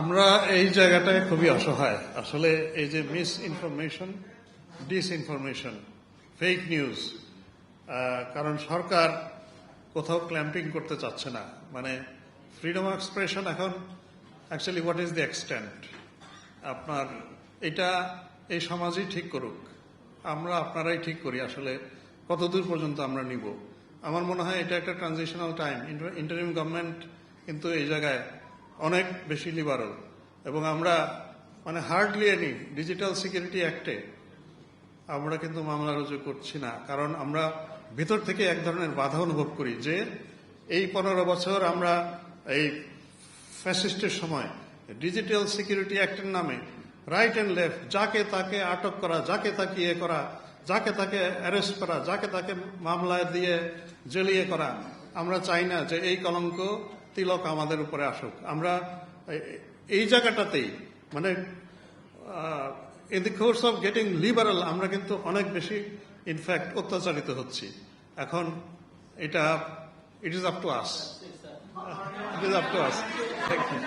আমরা এই জায়গাটায় খুবই অসহায়। আসলে এই যে misinformation disinformation fake news কারণ সরকার কোথাও ক্ল্যাম্পিং করতে চাচ্ছে না। মানে ফ্রিডম অফ এক্সপ্রেশন এখন actually what is the extent আপনার এটা এই সমাজই ঠিক করুক। আমরা আপনারাই ঠিক করি। আসলে কতদূর পর্যন্ত আমরা নিব? আমার মনে হয় এটা একটা ট্রানজিশনাল টাইম ইন্টারিম গভর্নমেন্ট কিন্তু এই জায়গায় অনেক বেশি লিবারাল এবং আমরা মানে হার্ডলি এনি ডিজিটাল সিকিউরিটি অ্যাক্টে আমরা কিন্তু মামলা রুজু করছি না। কারণ আমরা ভিতর থেকে এক ধরনের বাধা অনুভব করি যে এই পনেরো বছর আমরা এই ফ্যাসিস্টের সময় ডিজিটাল সিকিউরিটি অ্যাক্টের নামে রাইট অ্যান্ড লেফট যাকে তাকে আটক করা, যাকে তাকে ইয়ে করা, যাকে তাকে অ্যারেস্ট করা, যাকে তাকে মামলায় দিয়ে জেলিয়ে করা, আমরা চাই না যে এই কলঙ্ক তিলক আমাদের উপরে আসুক। আমরা এই- জায়গাটাতেই মানে in the course of getting liberal আমরা কিন্তু অনেক বেশি ইনফ্যাক্ট অত্যাচারিত হচ্ছি। এখন এটা it is up to us it is up to us thank you